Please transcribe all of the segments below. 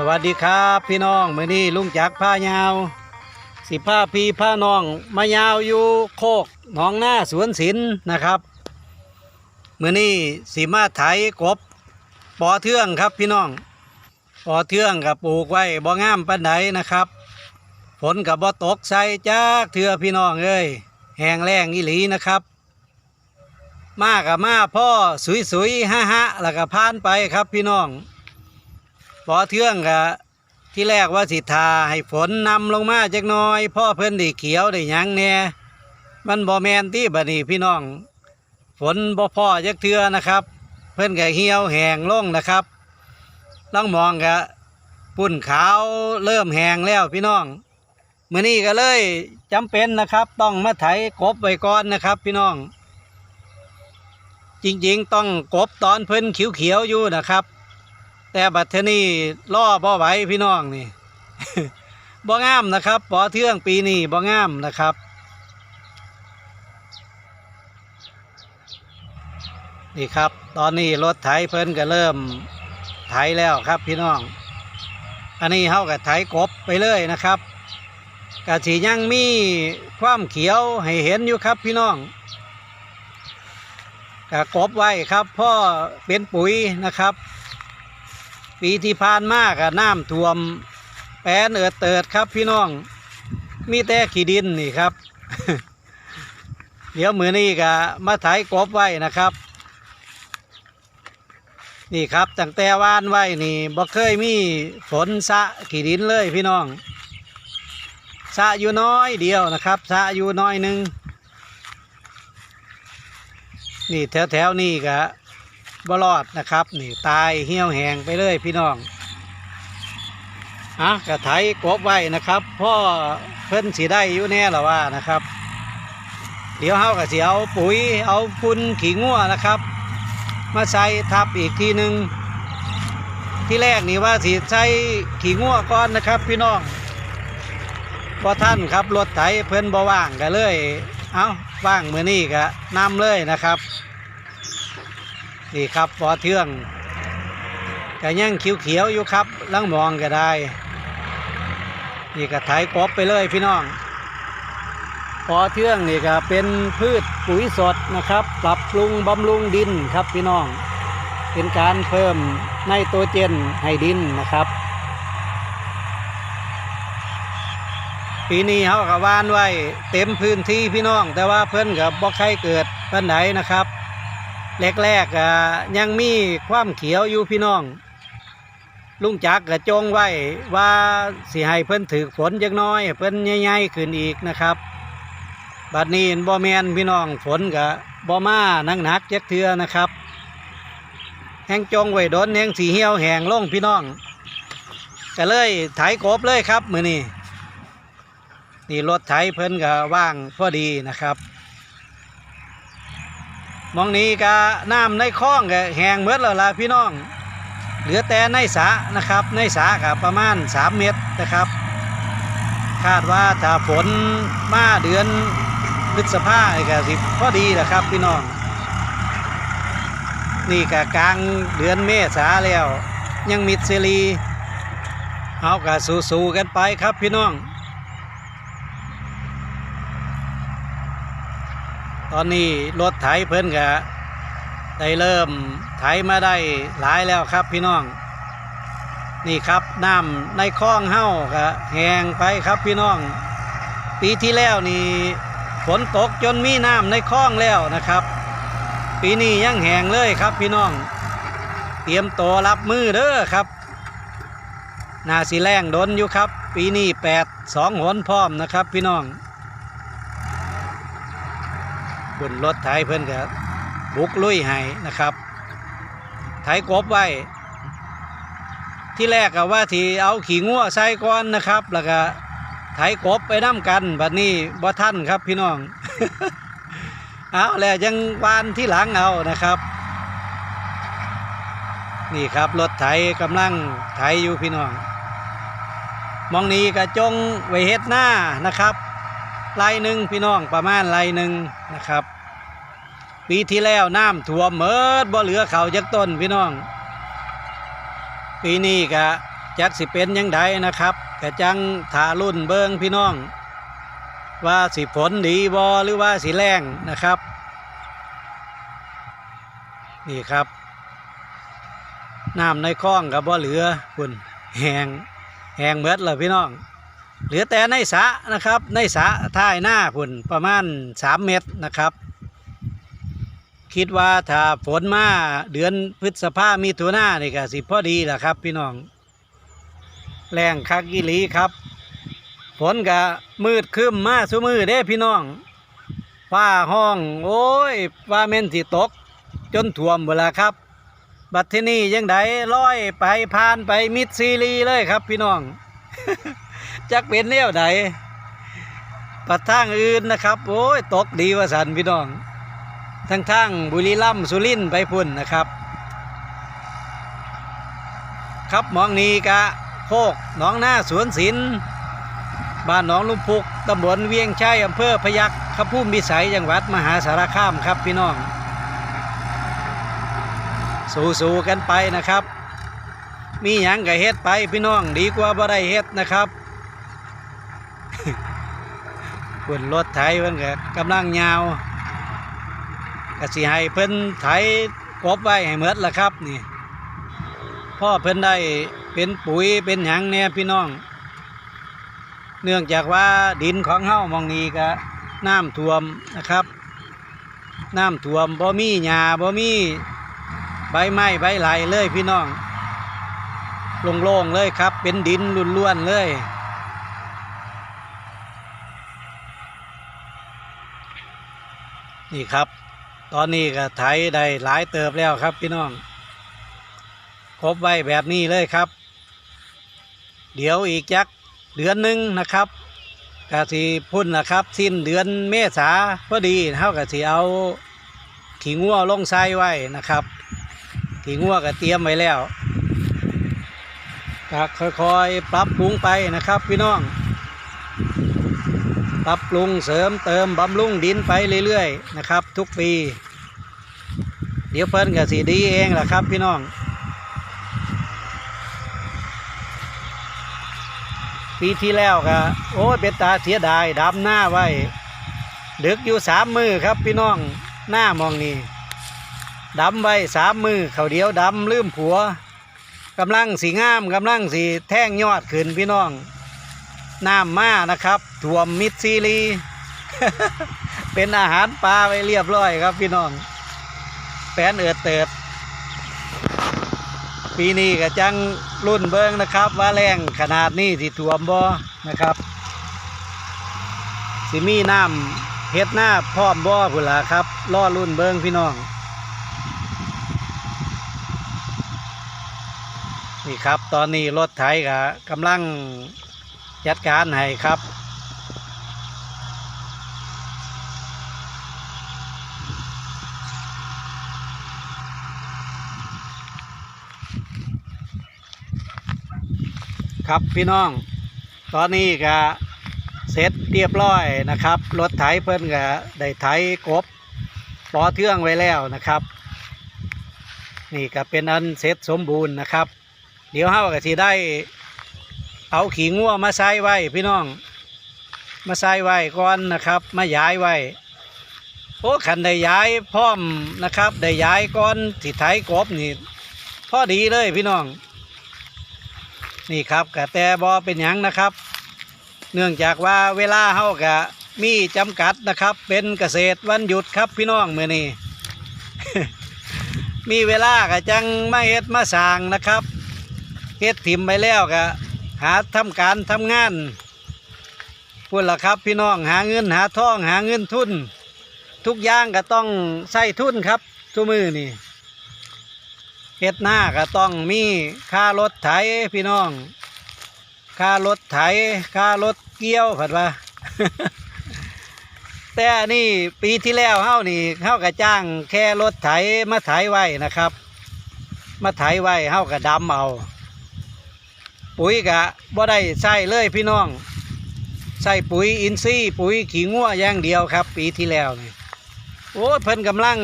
สวัสดีครับพี่น้องมื้อนี้ลุงจักผ้ายาว สิผ้าพีผ้าน้องมายาวอยู่โคกหนองหน้าสวนศิลป์นะครับมื้อนี้สีมาไถกบปอเทืองครับพี่น้องปอเทืองกับปลูกไว้บ่งามปานใดนะครับฝนกับบ่ตกใส่จากเถือพี่น้องเอ้ยแห้งแล้งอีหลีนะครับ มากับมาพ่อสุยๆฮ่าฮะแล้วก็ผ่านไปครับพี่น้อง ปอเทืองกะที่แรกว่าสิทาให้ฝนนำลงมาจักน้อย พ่อเพิ่อนได้เขียวได้หยังแหน่มันบ่แมนที่บัดนี้พี่น้อง ฝนบ่พ่อจักเทือนะครับ เพิ่อนก็เหี่ยวแห้งลงนะครับต้องมองกะปุ่นขาวเริ่มแห้งแล้วพี่น้องมื้อนี้ก็เลยจำเป็นนะครับ ต้องมาไถกบไว้ก่อนนะครับ พี่น้อง จริงๆ ต้องกบตอนเพิ่นเขียวๆอยู่นะครับ แต่บัดเทนี้ล่อบ่ไหวพี่น้องนี่ บ่งามนะครับปอเทืองปีนี้บ่งามนะครับ นี่ครับ ตอนนี้รถไถเพิ่นก็เริ่มไถแล้วครับพี่น้อง อันนี้เฮากับไถกบไปเลยนะครับกะสิยังมีความเขียวให้เห็นอยู่ครับพี่น้องกะกบไว้ครับพ่อเป็นปุ๋ยนะครับ ปีที่ผ่านมากอะน้ำท่วม แปนเอิดเติดครับพี่น้อง มีแต่ขี้ดินนี่ครับ เดี๋ยวมือนี้ก็มาไถกบไว้นะครับ นี่ครับตั้งแต่วานไว้นี่บ่เคยมีฝนสะขี้ดินเลยพี่น้องสะอยู่น้อยเดียวนะครับสะอยู่น้อยหนึ่งนี่แถวแถวๆนี่ก็ บรอดนะครับ นี่ตายเหี่ยวแหงไปเลยพี่น้องอะกระไถกบไว้นะครับพ่อเพิ่นสีได้อยู่แน่หรอว่านะครับ เดี๋ยวเฮาก็สิเอาปุ๋ยเอาพุ่นขี้งัวนะครับ มาใส่ทับอีกทีหนึ่งที่แรกนี่ว่าสิใส่ขี้งัวก่อนนะครับ พี่น้องพอท่านครับรถไถเพิ่นบ่ว่างก็เลย เอาว่างมือนี้ก็นำเลยนะครับ นี่ครับปอเทืองก็ยังเขียวๆอยู่ครับลังมองก็ได้ นี่ก็ไถกบไปเลยพี่น้องปอเทืองนี่ก็เป็นพืชปุ๋ยสดนะครับ ปรับปรุงบำรุงดินครับพี่น้อง เป็นการเพิ่มไนโตรเจนให้ดินนะครับ ปีนี้เขาก็ว่านไว้เต็มพื้นที่พี่น้อง แต่ว่าเพิ่อนกับบ่ใครเกิดปันไหนนะครับ แรกๆอะยังมีความเขียวอยู่พี่น้อง ลุงจักรก็จงไว้ว่าสิให้เพิ่นถือฝนจักน้อย เพิ่นใหญ่ๆขึ้นอีกนะครับ บัดนี้บ่แมนพี่น้องฝนก็บ่มานักหนักๆจักเทือนะครับ แห้งจงไว้โดนแห้งสีเหี่ยวแห้งลงพี่น้องก็เลยไถกบเลยครับมือนี้นี่รถไถเพิ่นก็ว่างพอดีนะครับ มองนี้ก็น้ำในคลองก็แห้งเมดแล้วล่ะพี่น้อง เหลือแต่ในสระนะครับ ในสระก็ประมาณ 3 เมตรนะครับ คาดว่าถ้าฝนมาเดือนพฤษภาก็สิพอดีแหละครับพี่น้อง นี่ก็กลางเดือนเมษาแล้ว ยังมิดเซรีเอาก็สู้ๆกันไปครับพี่น้อง ตอนนี้รถไถเพิ่นก็ได้เริ่มไถมาได้หลายแล้วครับพี่น้อง นี่ครับน้ำในคลองเฮ้าก็แหงไปครับพี่น้อง ปีที่แล้วนี่ฝนตกจนมีน้ำในคลองแล้วนะครับ ปีนี้ยังแหงเลยครับพี่น้อง เตรียมตัวรับมือเด้อครับนาสีแรงดนอยู่ครับ ปีนี้แปดสองหนพร้อมนะครับพี่น้อง บนรถไถเพิ่อนก็บุกลุยให้นะครับไถกบไว้ ที่แรกก็ว่าที่เอาขี่งัวใส่ก่อนนะครับ แล้วก็ไถกบไปน้ำกันบัดนี้บ่ท่านครับพี่น้อง เอาแล้วยังวานที่หลังเอานะครับ นี่ครับรถไถกำลังไถอยู่พี่น้องมองนี้ก็จงไวเฮ็ดหน้านะครับ ไร่หนึ่งพี่น้องประมาณไร่หนึ่งนะครับ ปีที่แล้วน้ำท่วมเมิดบ่เหลือเขาจักต้นพี่น้อง ปีนี้ก็จักสิเป็นยังไงนะครับกะจังถารุ่นเบิงพี่น้อง ว่าสิผลดีบอหรือว่าสิแรงนะครับ นี่ครับน้ำในคลองกับบ่เหลือคุณแหงแหงเบิดเลยพี่น้อง เหลือแต่ในสะนะครับในสะท้ายหน้าพุ่นประมาณสามเมตรนะครับ คิดว่าถ้าฝนมาเดือนพฤษภามีถุนานี่ก็สิพอดีแหละครับ พี่น้อง แรงคักกิลีครับฝนก็มืดครึ้มมาสุมือเด้พี่น้องฟ้าห้อง โอ้ยว่าเม่นสิตก จนท่วมหมดล้วครับ บัดที่นี่ยังไดร้อยไปผ่านไปมิดซีรีเลยครับพี่น้อง จักเป็นแนวใดปัดทางอื่นนะครับ โอ้ยตกดีว่าสันพี่น้อง ทั้งทางบุรีรัมย์สุรินทร์ไปพุ่นนะครับ ครับมองนี้กะโคกหนองหน้าสวนศิลบ้านหนองลุมพุกตำบลเวียงชัยอำเภอพยัคฆ์ขพุ่มวิสัยจังหวัดมหาสารคามครับพี่น้อง สู้ๆกันไปนะครับ มีหยังก็เฮ็ดไปพี่น้องดีกว่าบ่ได้เฮ็ดนะครับ คุณรถไถเพิ่นก็กำลังยาวก็สิให้เพิ่นไถกบไว้ให้หมดละครับนี่พ่อเพิ่นได้เป็นปุ๋ยเป็นหยังแน่พี่น้อง เนื่องจากว่าดินของเฮามองนี้ก็น้ำท่วมนะครับ น้ำท่วมบ่มีหญ้าบ่มีใบไม้ใบไหลเลยพี่น้องโล่งๆเลยครับ เป็นดินล้วนๆเลย นี่ครับ ตอนนี้ก็ไถได้หลายเติบแล้วครับพี่น้อง ครบไว้แบบนี้เลยครับ เดี๋ยวอีกจักเดือนหนึ่งนะครับกะสิพุ่นนะครับ สิ้นเดือนเมษาพอดีเท่ากับสิเอาขี้งัวลงใส่ไว้นะครับที่งัวก็เตรียมไว้แล้วก็ค่อยๆปรับปรุงไปนะครับพี่น้อง ปรับปรุงเสริมเติมบำรุงดินไปเรื่อยๆนะครับ ทุกปี เดี๋ยวเพิ่นก็สีดีเองล่ะครับพี่น้องปีที่แล้วก็โอ้เป็นตาเสียดายดำหน้าไว้ดึกอยู่สามมือครับพี่น้องหน้ามองนี่ดำไว้สามมือเขาเดียวดำลืมผัวกำลังสีงามกำลังสีแท่งยอดขึ้นพี่น้อง น้ำมานะครับถ่วมมิดซีรีเป็นอาหารปลาไว้เรียบร้อยครับพี่น้อง แปนเอิดเติด ปีนี้ก็จังรุ่นเบิ้งนะครับ ว่าแรงขนาดนี้ที่ถ่วมบ่นะครับ สิมีน้ำเฮ็ดหน้าพร้อมบ่พุ่นล่ะครับล่อรุ่นเบิ้งพี่น้องนี่ครับ ตอนนี้รถไถก็กำลัง จัดการให้ครับครับพี่น้อง ตอนนี้ก็เสร็จเรียบร้อยนะครับรถไถเพิ่นก็ได้ไถกบปอเทื่องไว้แล้วนะครับ นี่ก็เป็นอันเสร็จสมบูรณ์นะครับ เดี๋ยวเฮาก็สิได้ เอาขี้งัวมาใส่ไว้พี่น้อง มาใส่ไว้ก่อนนะครับ มาย้ายไว้โอ้ขันได้ย้ายพร้อมนะครับได้ย้ายก่อนสิไถกบนี่พอดีเลยพี่น้อง นี่ครับกะแต่บอเป็นหยังนะครับ เนื่องจากว่าเวลาเฮากะมีจำกัดนะครับ เป็นเกษตรวันหยุดครับพี่น้องมือนี้ มีเวลากะจังมาเฮ็ดมาสางนะครับเฮ็ดถิ่มไปแล้วกะ หาทำการทำงานพูดละครับพี่น้องหาเงินหาทองหาเงินทุน ทุกอย่างก็ต้องใส่ทุนครับทุมือนี่เฮ็ดหน้าก็ต้องมีค่ารถไถพี่น้องค่ารถไถค่ารถเกี่ยวผัดว่าแต่นนี่ปีที่แล้วเฮานี่เฮาก็จ้างแค่รถไถมาไถไว้นะครับ มาไถไว้เฮาก็ดำเอา ปุ๋ยกะบ่ได้ใส่เลยพี่น้องใส่ปุ๋ยอินทรีย์ปุ๋ยขี้งัวอย่างเดียวครับ ปีที่แล้วนี่โอ้เพิ่นกำลัง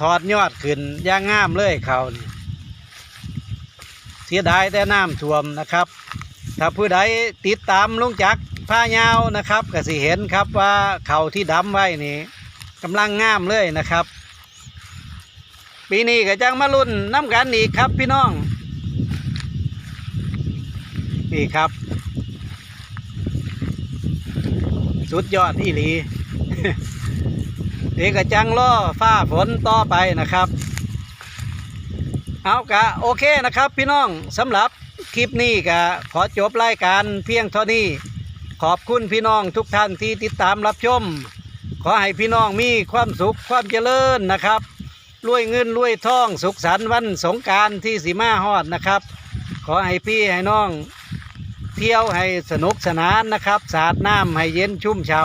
ถอดยอดขึ้นย่างงามเลยเขานี่สสียดายแต่น้ำท่วมนะครับ ถ้าผู้ใดติดตามลุงจักผ้ายาวนะครับก็สิเห็นครับว่าเขาที่ดำไว้นี่กำลังงามเลยนะครับ ปีนี้ก็จังมารุ่นน้ำกันอีกครับพี่น้อง นี่ครับ สุดยอดอีหลีเด็กก็จังล่อฟ้าฝนต่อไปนะครับ เอากะโอเคนะครับ พี่น้องสำหรับคลิปนี้ก็ขอจบรายการเพียงเท่านี้ ขอบคุณพี่น้องทุกท่านที่ติดตามรับชม ขอให้พี่น้องมีความสุขความเจริญนะครับรวยเงินรวยทองสุขสันต์วันสงการที่สีมาฮอดนะครับ ขอให้พี่ให้น้อง เที่ยวให้สนุกสนานนะครับ สาดน้ำให้เย็นชุ่มช่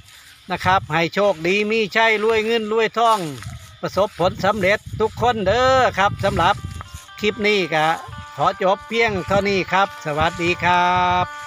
ำนะครับ ให้โชคดีมีใช่รวยเงินรวยทอง ประสบผลสำเร็จทุกคนเด้อครับสำหรับคลิปนี้ก็ขอจบเพียงเท่านี้ครับ สวัสดีครับ